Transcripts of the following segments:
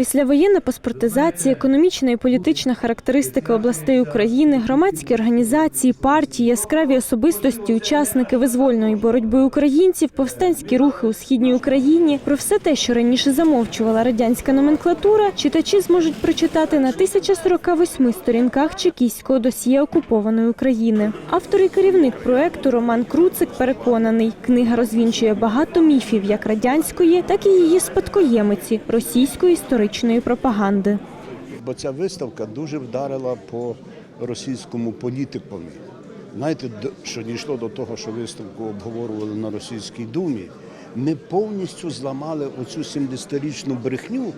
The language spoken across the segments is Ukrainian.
Післявоєнна паспортизація, економічна і політична характеристика областей України, громадські організації, партії, яскраві особистості, учасники визвольної боротьби українців, повстанські рухи у східній Україні. Про все те, що раніше замовчувала радянська номенклатура, читачі зможуть прочитати на 1048 сторінках чекістського досьє окупованої України. Автор і керівник проекту Роман Круцик переконаний, книга розвінчує багато міфів як радянської, так і її спадкоємиці російської історичної пропаганди. Бо ця виставка дуже вдарила по російському політикові. Знаєте, що дійшло до того, що виставку обговорювали на російській думі. Ми повністю зламали оцю 70-річну брехню,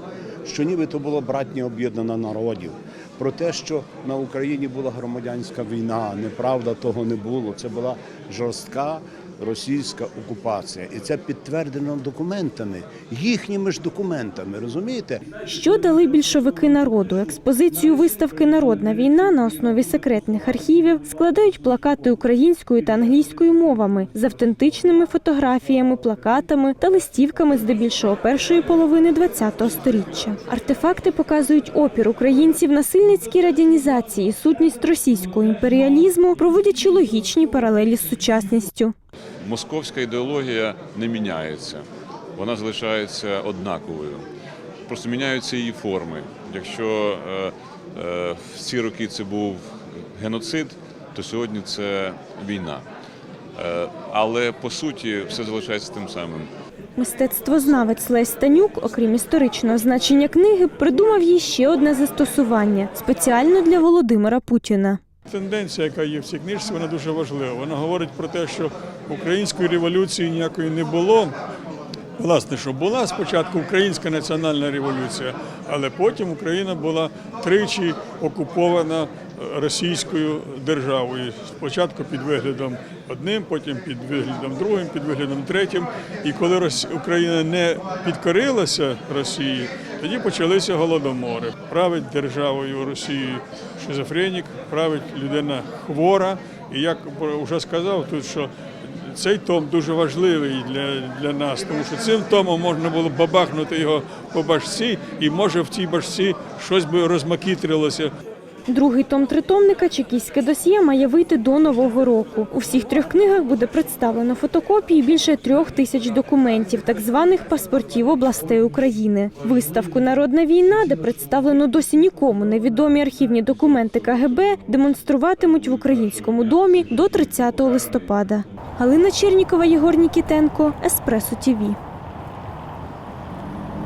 що нібито була братня об'єднана народів. Про те, що на Україні була громадянська війна, неправда того не було. Це була жорстка російська окупація, і це підтверджено документами, їхніми ж документами. Розумієте? Що дали більшовики народу? Експозицію виставки Народна війна на основі секретних архівів складають плакати українською та англійською мовами з автентичними фотографіями, плакатами та листівками здебільшого першої половини ХХ століття. Артефакти показують опір українців насильницькій радянізації, сутність російського імперіалізму, проводячи логічні паралелі з сучасністю. Московська ідеологія не міняється, вона залишається однаковою. Просто міняються її форми. Якщо е, е, в ці роки це був геноцид, то сьогодні це війна. Е, але по суті все залишається тим самим. Мистецтвознавець Лесь Станюк, окрім історичного значення книги, придумав їй ще одне застосування спеціально для Володимира Путіна. Тенденція, яка є в цій книжці, вона дуже важлива. Вона говорить про те, що української революції ніякої не було. Власне, що була спочатку українська національна революція, але потім Україна була тричі окупована е, російською державою. Спочатку під виглядом одним, потім під виглядом другим, під виглядом третім. І коли Україна не підкорилася Росії, тоді почалися голодомори. Править державою Росії шизофренік, править людина хвора. І як вже сказав тут, що цей том дуже важливий для, для нас, тому що цим томом можна було бабахнути його по башці, і може в цій башці щось би розмакітрилося. Другий том тритомника Чекійське досьє має вийти до нового року. У всіх трьох книгах буде представлено фотокопії більше трьох тисяч документів, так званих паспортів областей України. Виставку Народна війна, де представлено досі нікому невідомі архівні документи КГБ, демонструватимуть в українському домі до 30 листопада. Галина Чернікова, Єгор Нікітенко, Еспресо ТІВІ.